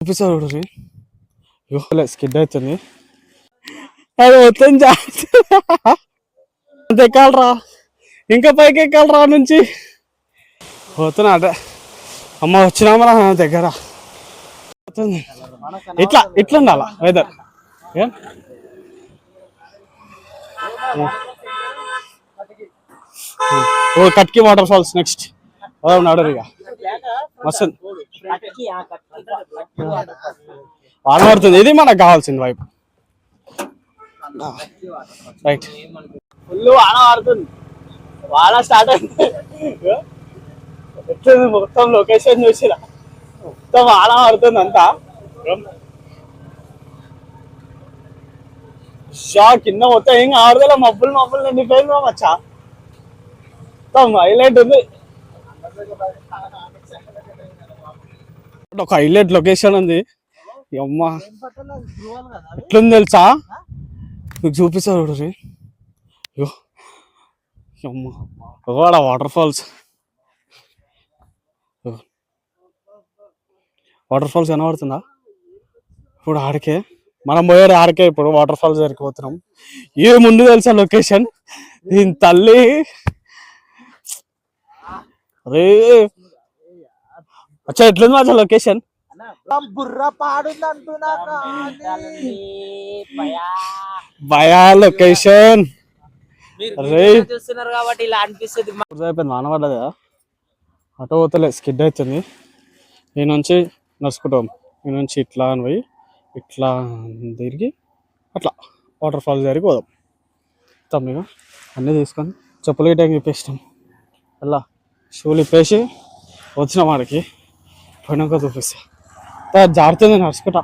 చూపిస్తారు చూడండి ఇగో స్కిడ్ అవుతుంది అది మొత్తం అంత ఎక్కాలరా ఇంకా పైకి ఎక్కాలరా నుంచి పోతున్నా అదే అమ్మ వచ్చినామరా నా దగ్గర. ఇట్లా ఇట్లా ఉండాలా వెదర్ ఏం ఓ కట్కి వాటర్ ఫాల్స్ నెక్స్ట్ నడరు ఇక. మస్తు. వాన ఇది మనకు కావాల్సింది వైపు. రైట్ ఫుల్ వాన పడుతుంది వాన స్టార్ట్ అయింది. ఎట్లుంది మొత్తం లొకేషన్ చూసిరా మొత్తం వాన పడుతుంది అంతా. షా కింద మొత్తం ఏం ఆడదల మబ్బులు మబ్బులు నిండిపోయింది మచ్చా. మొత్తం హైలైట్ ఉంది. ఒక హైలైట్ లొకేషన్ ఉంది. ఈ ఎట్లుంది తెలుసా? మీకు చూపిస్తారు చూడండి అయ్యో ఈ అమ్మ వాటర్ ఫాల్స్ వాటర్ ఫాల్స్ కనబడుతుందా? ఇప్పుడు ఆడికే. మనం పోయారు ఆడికే ఇప్పుడు వాటర్ ఫాల్స్ దగ్గరికి పోతున్నాం ఏ ముందు తెలుసా లొకేషన్ దీని తల్లి అరే. అచ్చా ఎట్లుంది మా లొకేషన్? బుర్ర పాడుంది అంటున్నా భయా లొకేషన్. అరే. చూస్తున్నారు కాబట్టి ఇలా అనిపిస్తుంది అయిపోయింది వాన అటు పోతలే స్కిడ్ అవుతుంది. ఈ నుంచి నడుచుకుంటాం. ఈ నుంచి ఇట్లా అని పోయి ఇట్లా తిరిగి అట్లా వాటర్ ఫాల్స్ దగ్గరికి పోదాం. తమ్మిగా అన్నీ తీసుకొని చెప్పులు గిట్ట ఇప్పేసినాం అలా షూలు ఇప్పేసి వచ్చినాం వాడికి పోయినాక చూపిస్తా. తా- జారుతుంది నడుచుకుంటా.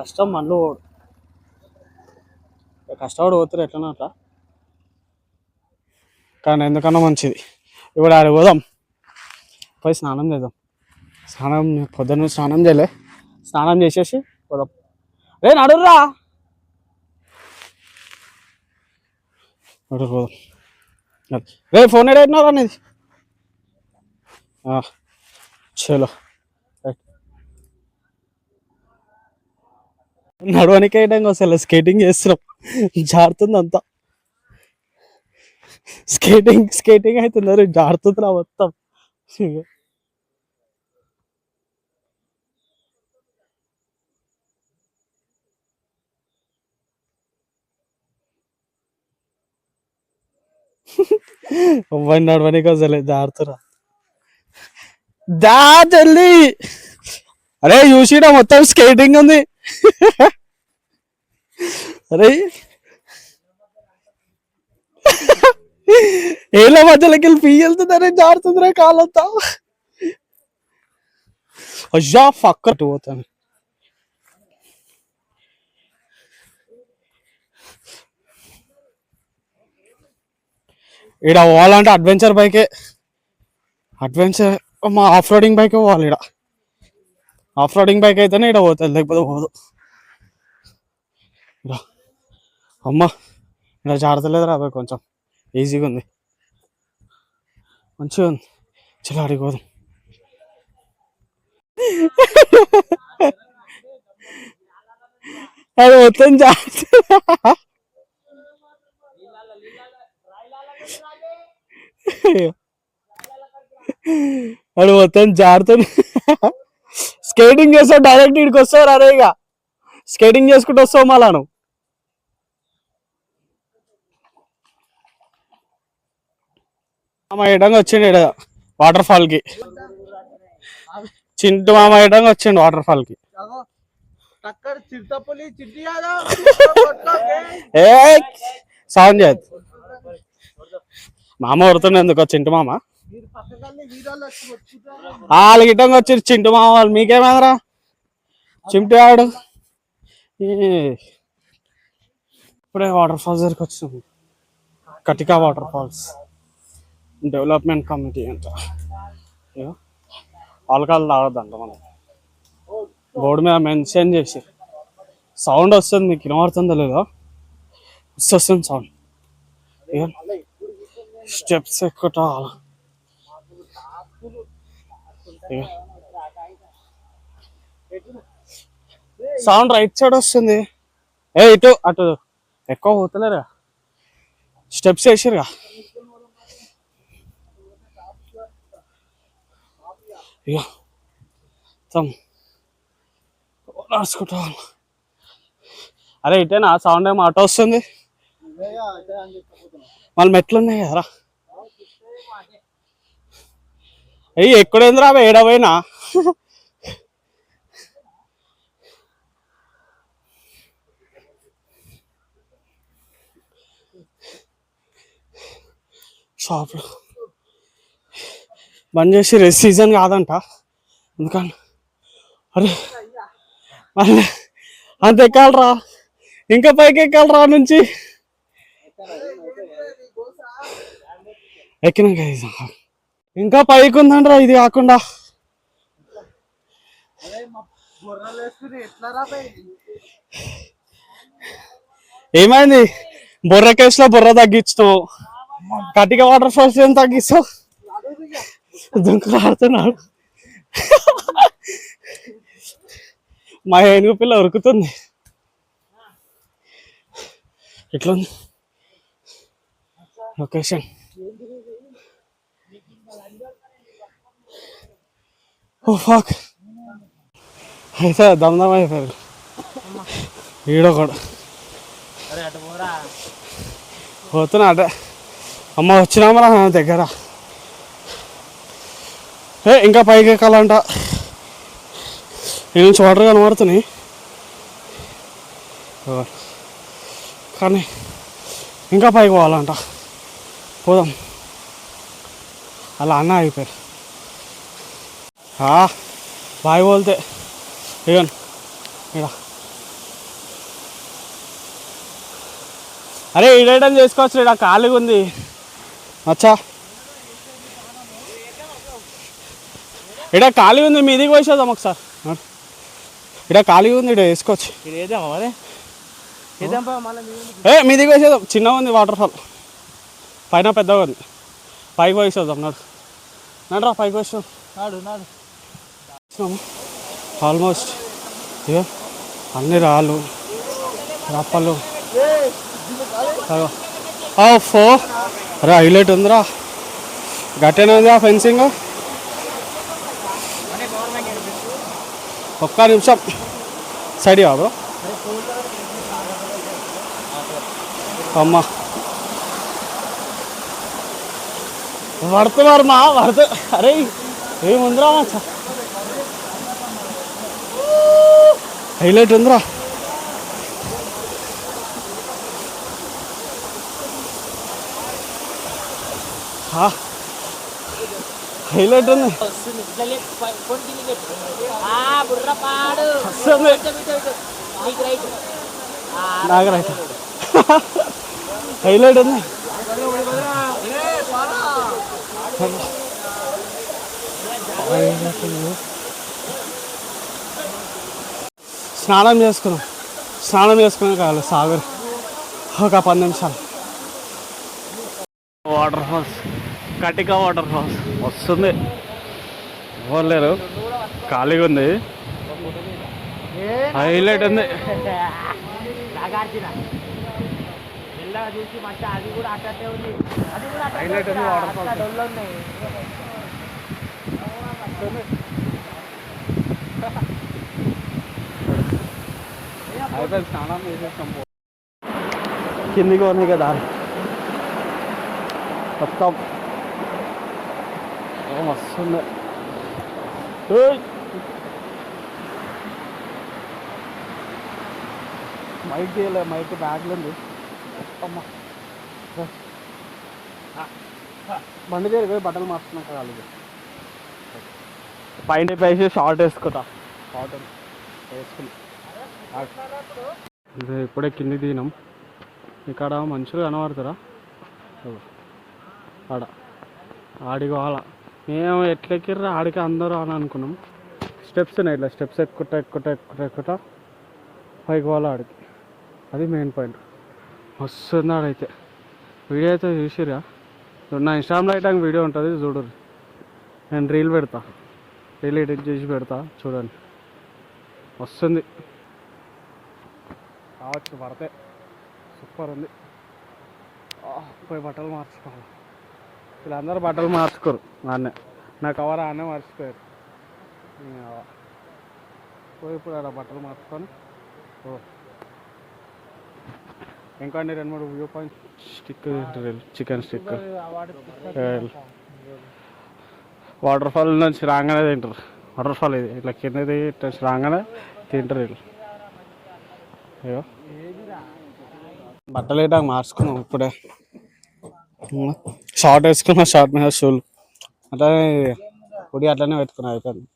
కష్టం మళ్ళీ ఇక కష్టపడి పోతారు ఎట్లనో అట్లా. కానీ ఎందుకన్నా మంచిది. ఇప్పుడు ఆడ పోదాం. పోయి స్నానం చేద్దాం. స్నానం పొద్దున్న స్నానం చేయలే. స్నానం చేసేసి పోదాం. రే నడుర్రా! నడు పోదాం. రే ఫోన్ ఎడైనారా అనేది చలో రైట్. వేయడానికి అసలు స్కేటింగ్ చేస్తున్నాం. జారుతుంది అంతా స్కేటింగ్ స్కేటింగ్ అవుతున్నారు. జారుతుందిరా మొత్తం. అమ్మాయి నడవనికి అసలే జారుతురా దా జల్లి అరే చూసినా మొత్తం స్కేటింగ్ ఉంది. అరే. ఏళ్ళ మధ్యలోకి వెళ్ళి పీ వెళ్తుందరే జారుతుందిరా కాలంతా అయ్యా ఫక్క పోతాను. ఈడ పోవాలంటే అడ్వెంచర్ బైకే అడ్వెంచర్ మా ఆఫ్ రోడింగ్ బైక్ పోవాలి ఈడ. ఆఫ్ రోడింగ్ బైక్ అయితేనే ఈడ పోతుంది లేకపోతే పోదు. ఇలా అమ్మ ఇలా జాగ్రత్తలేదు రా కొంచెం ఈజీగా ఉంది. మంచిగా ఉంది. చలో అడిగి పోదాం. అది మొత్తం జాగ్రత్త. వాడు మొత్తం జారుతుంది స్కేటింగ్ చేస్తావు డైరెక్ట్ ఇక్కడికి వస్తావు అరే ఇక. స్కేటింగ్ చేసుకుంటూ వస్తావు మళ్ళా నువ్వు. మామ ఇడంగా వచ్చిండు ఈడ? వాటర్ ఫాల్కి చింటు మామ ఇడంగా వచ్చిండు వాటర్ ఫాల్కి ఏ సౌండ్ చేయద్దు మామ కొడుతుండే ఎందుకో చింటు మామ? వాళ్ళ వచ్చి గిట్టంగా వచ్చి చింటు మామ వాళ్ళు మీకేమేదరా? చింటు ఆడు ఈ ఇప్పుడే వాటర్ ఫాల్స్ దగ్గరికి వచ్చినాం. Katika water falls. Development committee అంట. ఇగో ఆల్కహాల్ తాగొద్దంట మనం బోర్డు మీద మెన్షన్ చేసి. సౌండ్ వస్తుంది మీకు వినబడుతుందో లేదో? వస్తుంది సౌండ్. స్టెప్స్ ఎక్కుట సౌండ్ రైట్ సైడ్ వస్తుంది. ఏ ఇటు అటు. ఎక్కువ పోతలేరా స్టెప్స్ వేసిరుగా ఇక తమ్ నడుచుకుంటా. అరే ఇటేనా? సౌండ్ ఏమో ఆటో వస్తుంది. మళ్ళీ మెట్లు ఉన్నాయి కదరా అయ్యి ఎక్కడేంద్రా ఏడవైనా షాప్లో బంద్ చేసి రెస్ట్ సీజన్ కాదంట. ఎందుకని? అరే. మళ్ళీ అంత ఎక్కాలరా. ఇంకా పైకి ఎక్కాలరా నుంచి? ఎక్కినాక ఇంకా పైకి ఉందంట్రా ఇది కాకుండా. ఏమైంది? బుర్ర కేసులో బుర్ర తగ్గించినావు కటిక వాటర్ ఫాల్స్ ఏం తగ్గిస్తావు? దుంకులు ఆడుతున్నాడు మా ఏనుగు పిల్ల ఉరుకుతుంది. ఎట్లుంది? లొకేషన్. ఓ ఫాక్ అయితే దమ్దమ్ అయిపోయారు. ఈడో కూడా పోతున్నా అటే. అమ్మ వచ్చినామరా నా దగ్గర? ఏ ఇంకా పైకి ఎక్కాలంట. ఈ నుంచి వాటర్ కనబడుతున్నాయి. కానీ ఇంకా పైకి పోవాలంట. పోదాం. అలా అన్న అయిపోయారు. ఆ, బాయ్ పోతే ఇగన్ ఇడ అరే ఈడేయడం చేసుకోవచ్చు ఇక్కడ ఖాళీగా ఉంది అచ్చా ఇక్కడ ఖాళీ ఉంది మీదికి పోసేద్దాం ఒకసారి ఇక్కడ ఖాళీగా ఉంది ఇక్కడ వేసుకోవచ్చు ఏ మీదికి వేసేద్దాం చిన్నగా ఉంది వాటర్ ఫాల్ పైన పెద్దగా ఉంది పైకి వేసేద్దాం నడు నడరా పైకి వేసాం నాడు నాడు ఆల్మోస్ట్ ఇవే అన్ని రాళ్ళు రప్పలు ఫో. రా హైలైట్ ఉందిరా. గట్టేనే ఉంది ఆ ఫెన్సింగ్. ఒక్క నిమిషం. సైడ్ కాదు అమ్మ. పడుతున్నారు మా పడుతు అరే ఏముందిరా మచ్చా హైలైట్ ఉందిరా ఆ, హైలైట్ ఉంది బుర్ర పాడు వస్తుంది నీకు రైట్ నాకు రైట్ హైలైట్ ఉంది స్నానం చేసుకున్నాం. స్నానం చేసుకునే కావాలి సాగర్. ఒక పది నిమిషాలు. Water falls. Katika water falls. వస్తుంది. ఇవ్వలేరు ఖాళీగా ఉంది. హైలైట్ ఉంది. అట్టే ఉంది అది కూడా అయిపోయింది స్నానం చేసేస్తాం కిందికి ఉంది కదా. మొత్తం. వస్తుంది! మైక్ తీయలే మైక్ బ్యాగ్లో ఉంది. అమ్మ. బండి దగ్గర పోయి బట్టలు మార్చుకున్నాక కాలేదు పైన వేసి షార్ట్ వేసుకుంటా. షార్ట్ వేసుకుని ఇది ఇప్పుడే కింది దిగినాం ఇక్కడ మనుషులు కనబడుతురా? ఆడ. ఆడికి వాళ్ళ మేము ఎట్లెక్కిర్రా? ఆడికి అందరూ అని అనుకున్నాం. స్టెప్స్ ఉన్నాయి ఇట్లా. స్టెప్స్ ఎక్కుట ఎక్కుట ఎక్కుట ఎక్కుట పైకి వాళ్ళ ఆడికి? అది మెయిన్ పాయింట్. వస్తుంది ఆడైతే. వీడియో అయితే చూసిరా నా ఇన్స్టాగ్రామ్లో అయితే వీడియో ఉంటుంది చూడరు నేను రీల్ పెడతా. రీల్ ఎడిట్ చేసి పెడతా చూడండి. వస్తుంది కావచ్చు పడితే సూపర్ ఉంది. పోయి బట్టలు మార్చుకోవాలి. వీళ్ళందరూ బట్టలు మార్చుకోరు నాన్నే నా కవర్ ఆనే మర్చిపోయారు. పోయి ఇప్పుడు అలా బట్టలు మార్చుకొని ఓ ఇంకా అండి రెండు మూడు view point stick chicken stick water fall నుంచి రాగానే తింటారు. వాటర్ ఫాల్ ఇది ఇట్లా కిందది ఇట్లా రాగానే తింటారు వీళ్ళు. అయ్యో. బట్టలు మార్చుకున్నాం ఇప్పుడే. షార్ట్ వేసుకున్నా షార్ట్ మీద షూలు. అట్లానే పొడి అట్లనే పెట్టుకున్నా అయిపోయింది.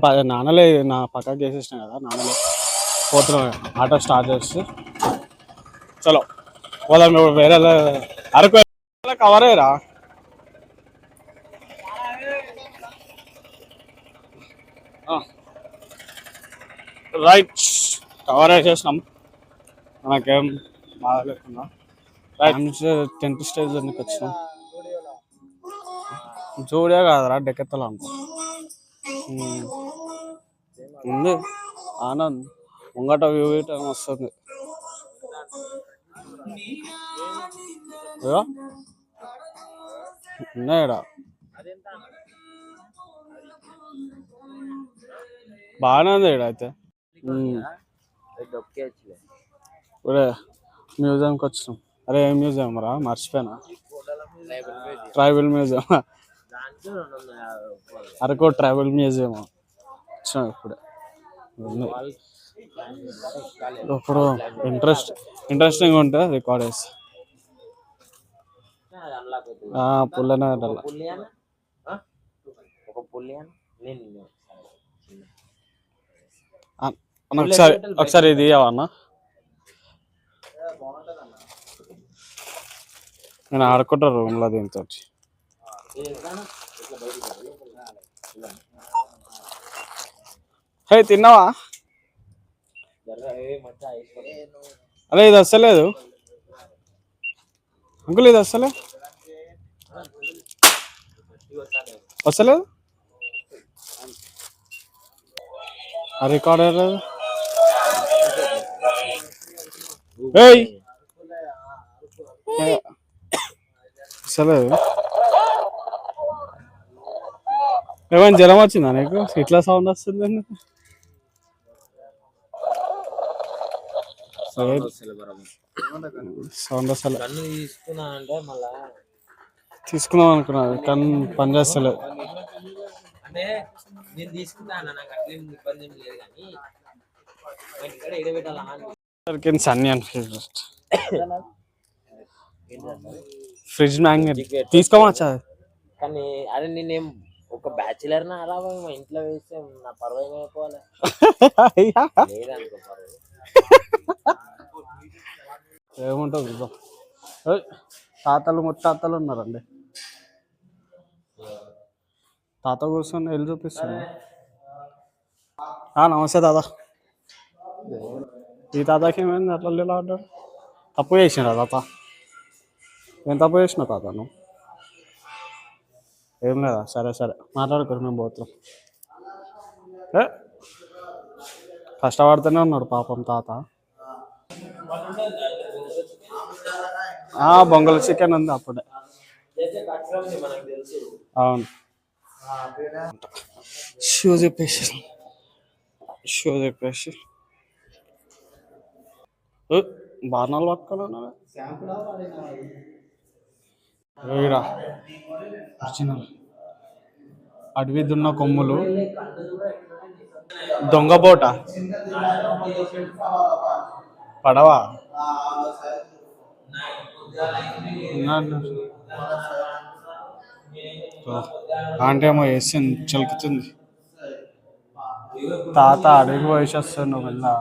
ప- నాన్నలే నా పక్కకి చేసేసిన కదా నాన్నలే. పోతున్నాం ఆటో స్టార్ట్ చేసి. చలో. పోదాం ఇప్పుడు వేరే అరకు కవర్ అయ్యరా రైట్. కవర్ వేసేసినాం మనకేం బాగాలేకుండా రైట్ టెన్త్ స్టేజ్ ఎందుకు వచ్చినాం జోడియా కాదురా డెకెత్తలు అనుకో. ఉమ్. ఉంది. ఆనంద్ ముంగట వ్యూ ఇయటం వస్తుంది? ఉన్నాయిడా? బాగానే ఉంది ఇక్కడ అయితే. మ్యూజియంకి వచ్చినాం. అరే ఏం మ్యూజియం రా? మర్చిపోయినా? Tribal museum. Araku tribal museum వచ్చినాం ఇప్పుడే. ఇప్పుడు ఇంట్రెస్ట్ ఇంట్రెస్టింగ్ ఉంటే రికార్డ్ చేస్తా. అది అన్లాక్ అవుతుంది. ఆ, పుల్లనే? ఒక పుల్లి అన్న నేను నిన్ను అన్న, ఒకసారి ఒకసారి ఇది ఇవ్వన్నా నేను ఆడుకుంటా రూమ్లో దీంతో. హే తిన్నావా. అరే ఇది వస్తలేదు. అంకుల్ ఇది వస్తలే? వస్తలేదు? ఆ రికార్డ్ ఏయ్. వస్తలేదు ఏమైనా జ్వరం వచ్చిందా నీకు? ఇట్లా సౌండ్ వస్తుంది వస్తలే బరాబర్. సౌండ్ వస్తలే. కన్ను తీసుకున్నా అంటే మళ్ళా తీసుకుందాం అనుకున్నా కానీ పని చేస్తలేదు అంటే నేను తీసుకున్నా అన్న నాకు అట్లేం ఇబ్బంది ఏం లేదు కానీ నాకు ఇక్కడ ఎడబెట్టాలా దొరికింది సన్నీ అని ఫ్రిడ్జ్ ఫ్రిడ్జ్ మ్యాగ్నెట్ తీసుకోమచ్చా కానీ అరే నేనేం ఒక బ్యాచులర్ నా అలా మా ఇంట్లో వేస్తే నా పర్వ ఏమైపోవాలి లేదనుకో పర్వ. ఏముంటుంది చూద్దాం. తాతలు ముత్తాతలు ఉన్నారండి. తాత కూర్చొని వెళ్ళి చూపిస్తాను ఆ, నమస్తే తాత. ఈ తాతకి ఏమైంది? అట్లా ఇలా అంటాడు తప్పు చేసినా తాత. ఏం తప్పు చేసిన తాత నువ్వు? ఏం లేదా? సరే సరే. మాట్లాడుకోరు మేము పోతాం ఏ? కష్టపడుతూనే ఉన్నాడు పాపం తాత. బొంగల చికెన్ ఉంది అప్పుడే. అవును. షూ చెప్పేసి షూ చెప్పేసి బాణాలు పట్టుకోవాలన్నా ఒరిజినల్ అడవి దున్న కొమ్ములు. దొంగబోట పడవా? అంటే ఏమో వేసింది చిలుకుతుంది. తాత అడవికి వయసు వస్తుంది నువ్వు వెళ్ళా.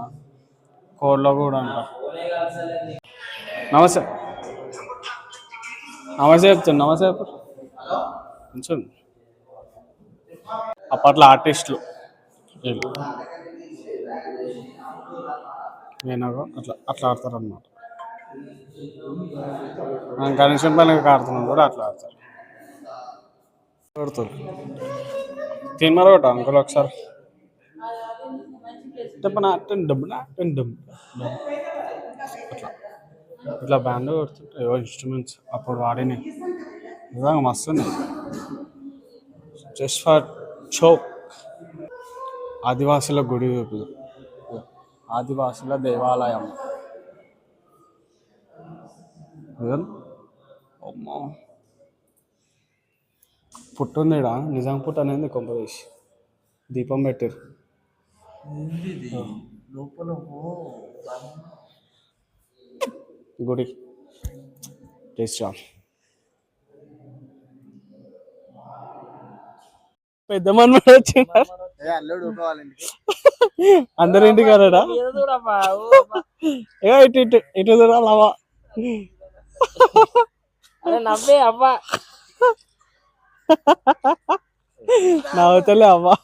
కోళ్ళలో కూడా అంట. నమస్తే. నమస్తే చెప్తాను నమస్తే చెప్పు. కొంచెం అప్పట్లో ఆర్టిస్టులు. నేనగో అట్లా అట్లా ఆడతారు అన్నమాట మనం కనీసం పైన ఆడుతున్నాం కూడా అట్లా ఆడతారు. తిన్నారు ఒకటి అంకుల్ ఒకసారి? డబ్బన టన్ డబ్బన టెన్ డబ్ అట్లా ఇట్లా బ్యాండ్ కొడుతుంటే ఏవో ఇన్స్ట్రుమెంట్స్ అప్పుడు వాడినాయి నిజంగా మస్తు ఉన్నాయి జస్ట్ ఫర్ చోక్ ఆదివాసుల గుడి చూపు ఆదివాసుల దేవాలయం. అమ్మో. పుట్టు నిజాం పుట్టు అనేది కొంపదేశ్ దీపం పెట్టారు. లోపల గుడి పెద్ద మనవాడు వచ్చినారు. అందరి ఇంటికి వెళ్ళడా చూడమ్మా ఏ ఇటు ఇటు ఇటు చూడాలవా అరే నవ్వే అవ్వా నవ్వుతలే అవ్వా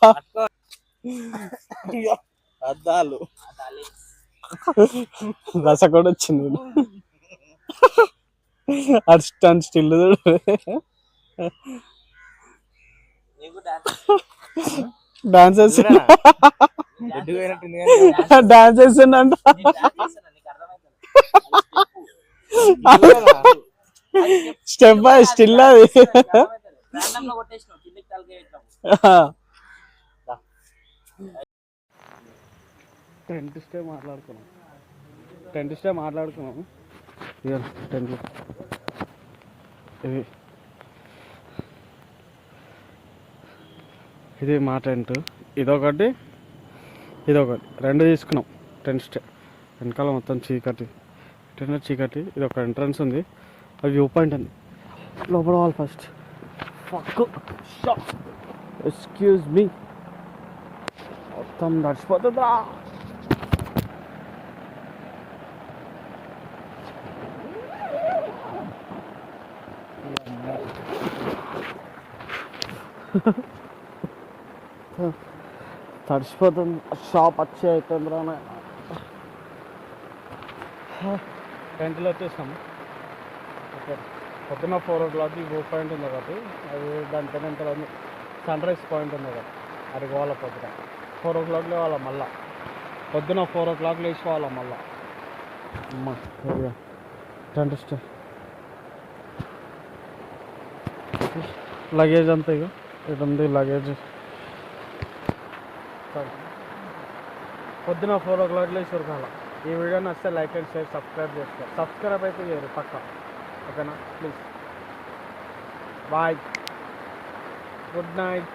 అద్దాలు. రస కూడా వచ్చింది. అర్స్టన్ స్టిల్ డాన్స్ డాన్స్ చేస్తున్నా. అర్థమవుతుంది స్టెప్. బై స్టిల్ అది. టెంట్ స్టే మాట్లాడుకున్నాం. టెంట్ స్టే మాట్లాడుకున్నాం. ఇక టెంట్ ఇది. ఇది మా టెంట్ ఇదొకటి. ఇదొకటి. రెండు తీసుకున్నాం. Tent stay. వెనకాల మొత్తం చీకటి. టెంట్ చీకటి. ఇది ఒక ఎంట్రన్స్ ఉంది. అది వ్యూ పాయింట్ ఉంది. లోపల వాళ్ళు ఫస్ట్. Fuck excuse me. మొత్తం నడిచిపోతుందా తడిసిపోతుంది షాప్ వచ్చి అవుతుంది రా టెంట్లో వచ్చేసాం ఓకే పొద్దున్న ఫోర్ ఓ క్లాక్కి వ్యూ పాయింట్ ఉంది కాబట్టి అది దాని పైన తర్వాత సన్ రైజ్ పాయింట్ ఉంది కదా అది గోవాల పొద్దున ఫోర్ ఓ క్లాక్ లేవాల మళ్ళా? పొద్దున ఫోర్ ఓ క్లాక్ లేచిపోవాలా మళ్ళా? అమ్మ టెంట్ స్టే. లగేజ్ అంతా ఇక ఇటు ఉంది లగేజ్ పొద్దున ఫోర్ ఓ క్లాక్ లేచి ఉరకాల ఈ వీడియో నచ్చితే లైక్ అండ్ షేర్ సబ్స్క్రైబ్ చేసుకో. సబ్స్క్రైబ్ అయితే చేయరు పక్క. ఓకేనా? ప్లీజ్. బాయ్. Good night.